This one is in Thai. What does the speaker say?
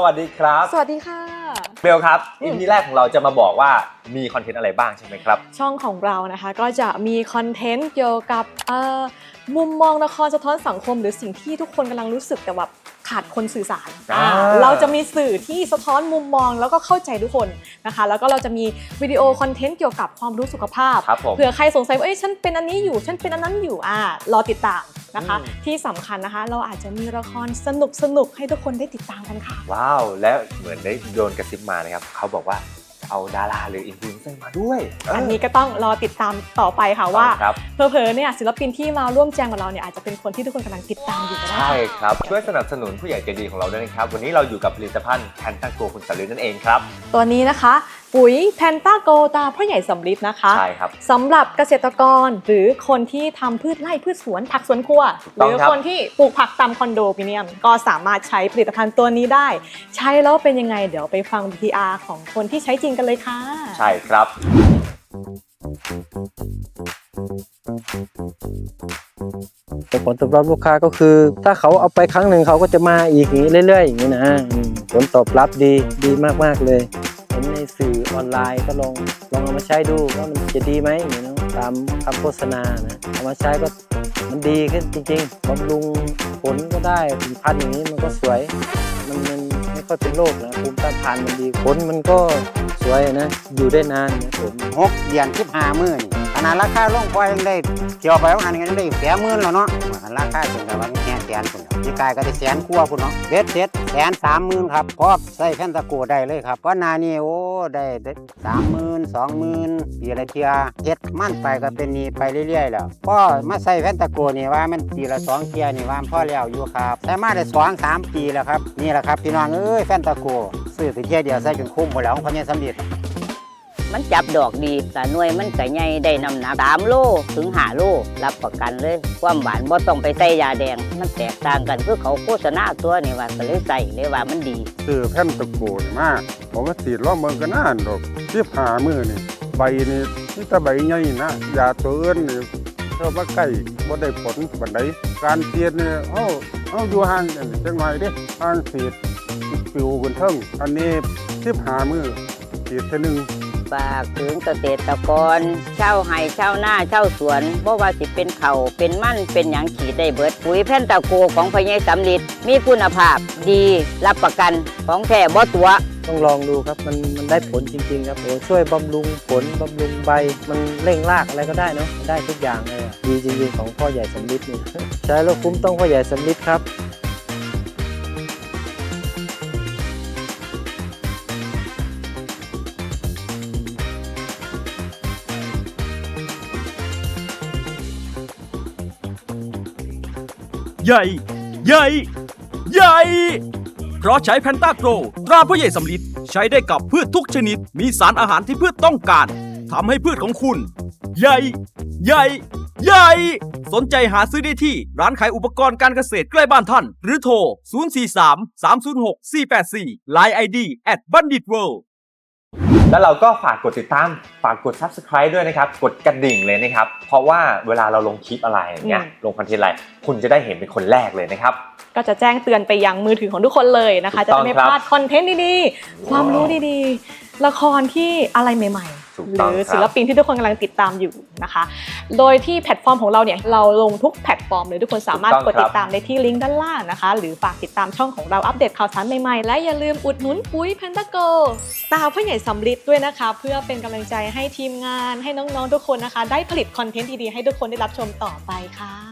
สวัสดีครับ สวัสดีค่ะ เบลครับอืมอีพีแรกของเราจะมาบอกว่ามีคอนเทนต์อะไรบ้างใช่ไหมครับ ช่องของเรานะคะก็จะมีคอนเทนต์เกี่ยวกับเอ่อมุมมองละครสะท้อนสังคม หรือสิ่งที่ทุกคนกำลังรู้สึกแต่แบบ ขาดคนสื่อสารอ่าอ่า เราจะมีสื่อที่สะท้อนมุมมองแล้วก็เข้าใจทุกคนนะคะ แล้วก็เราจะมีวิดีโอคอนเทนต์เกี่ยวกับความรู้สุขภาพ ครับผม เผื่อใครสงสัยว่าเอ้ยฉันเป็นอันนี้อยู่ ฉันเป็นอันนั้นอยู่อ่ารอติดตามนะคะ อืม ที่สำคัญนะคะ เราอาจจะมีละครสนุกสนุกๆให้ทุกคนได้ติดตามกันค่ะ ว้าว และเหมือนได้โดนกระซิบมานะครับ เขาบอกว่าจะ เอาดาราหรืออินฟลูเอนเซอร์มาด้วยเอันนี้ก็ต้องรอติดตามต่อไปค่ะว่าครับเพอเพอๆเนี่ยศิลปินที่มาร่วมแจมกับเราเนี่ยอาจจะเป็นคนที่ทุกคนกำลังติดตามอยู่ก็ได้ใช่ครับ ช่วยสนับสนุนผู้ใหญ่ใจดีของเราด้วยนะครับ วันนี้เราอยู่กับผลิตภัณฑ์แพนตาโกคุณสลินนั่นเองครับ ตัวนี้นะคะ ปุ๋ยแพนตาโกตาพ่อใหญ่สำลิดนะคะใช่ครับสำหรับเกษตรกรหรือคนที่ทำพืชไร่พืชสวนผักสวนครัวหต้องรือครับคนที่ปลูกผักตามคอนโดมิเนียม ก็สามารถใช้ผลิตภัณฑ์ตัวนี้ได้ ใช้แล้วเป็นยังไงเดี๋ยวไปฟัง VTR ของคนที่ใช้จริงกันเลยค่ะ ใช่ครับแต่ผลตอบรับลูกค้าก็คือ ถ้าเขาเอาไปครั้งหนึ่งเขาก็จะมาอีกอย่างนี้เรื่อยๆอย่างนี้นะอืมผลตอบรับดีดีมากๆเลยเห็นในสื่ อออนไลน์ก็ลองลองเอามาใช้ดูว่ามันจะดีไหมอย่างนี้เนอะตามคำโฆษณานะเอามาใช้ก็มันดีขึ้นจริงๆบำรุงผลก็ได้ผลิตภัณฑ์อย่างนี้มันก็สวย มันมันไม่ค่อยเป็นโรคนะภูมิต้านทานมันดีผลมันก็สวยนะอยู่ได้นานนะผมหกเดือนสิบห้ามื่น ขนาดราคาลงพอยังได้เกี่ยวไปว่างันยังได้แสนหมื่นแล้วเนาะราคาถึงแต่ว่าแค่แสนคุณพี่กายก็ได้แสนกว่าคุณเนาะเบ็ดเสร็จแสนสามหมื่นครับพอใส่แผ่นตะโกได้เลยครับก็นานี่โอ้ได้สามหมื่นสองหมื่นปีละเทียเฮ็ดมั่นไปก็เป็นนี้ไปเรื่อยๆแล้วพอมาใส่แผ่นตะโกนี่ว่ามันปีละสองเทียนี่ว่าพ่อแล้วอยู่ครับใส่มาได้สองสามปีแล้วครับนี่แหละครับพี่น้องเอ้ยแผ่นตะโกซื้อถึงเทียเดียวใส่จนคุ้มหมดแล้วของพ่อเนี่ยสำเร็จ มันจับดอกดีแต่หน่วยมันก็ใหญ่ได้น้ำหนักสามโลถึงหาโลรับประกันเลย ความหวานบ่ต้องไปใส่ยาแดง มันแตกต่างกันคือเขาโฆษณาตัวนี่ว่าก็เลยใส่เลยว่ามันดีซื้อแผ่นตะโกนมากผมว่าสีล้อมเมืองกันนานดอกที่หามือนี่ใบนี่นี่ต่ใบใหญ่นะยาตัวอิ้นนี่เข้ามาใกล้บ่ได้ผลบันไดการเสียดเนี่ยเอ้าเอ้าอยู่ห่างกันจังหน่อยเด้ห่างสีดปิวกันเทิงอันนี้ที่หามือสีดเท่อหนึง ฝากถึงเกษตรกรเช่าไห้เช่าวนาเช่าสวนบ่ว่าสิเป็นเขาวเป็นมั่นเป็นหยังขีดได้เบิดปุ๋ยแผ่นตะโกของพญายสำลิดมีคุณภาพดีรับประกันของแท้บ่ตัวต้องลองดูครับมันมันได้ผลจริงๆครับโอ้ช่วยบำรุงผลบำรุงใบ มันเร่งรากอะไรก็ได้เนาะได้ทุกอย่างเลยอะดีจริงๆของพ่อใหญ่สำลิดนี่ใช้แล้วคุ้มต้องพ่อใหญ่สำลิดครับ ใหญ่ ใหญ่ ใหญ่ เพราะใช้แพนตาโกรตราพ่อใหญ่สำลิดใช้ได้กับพืชทุกชนิด มีสารอาหารที่พืชต้องการทำให้พืชของคุณ ใหญ่ ใหญ่ ใหญ่ สนใจหาซื้อได้ที่ร้านขายอุปกรณ์การเกษตรใกล้บ้านท่าน หรือโทร 043 306 484 Line ID at bandit world แล้วเราก็ฝากกดติดตาม ฝากกด subscribe ด้วยนะครับ กดกระดิ่งเลยนะครับ เพราะว่าเวลาเราลงคลิปอะไรอย่างเงี้ยอืมลงคอนเทนต์อะไร คุณจะได้เห็นเป็นคนแรกเลยนะครับ ก็จะแจ้งเตือนไปยังมือถือของทุกคนเลยนะคะถูจะกต้องได้ไม่ครับพลาดคอนเทนต์ดีๆ ความรู้ดีๆ ละครที่อะไรใหม่ถูกๆหต้องรือครับศิลปินที่ทุกคนกำลังติดตามอยู่นะคะ โดยที่แพลตฟอร์มของเราเนี่ยเราลงทุกแพลตฟอร์มเลยทุกคนสามารถกดติดตามได้ที่ลิงก์ด้านล่างนะคะ หรือฝากติดตามช่องของเราอัปเดตข่าวสารใหม่ๆ และอย่าลืมอุดหนุนปุ๋ยแพนตาโกตาพ่อใหญ่สำลิดด้วยนะคะ เพื่อเป็นกำลังใจให้ทีมงานให้น้องๆทุกคนนะคะ ได้ผลิตคอนเทนต์ดีๆให้ทุกคนได้รับชมต่อไปค่ะ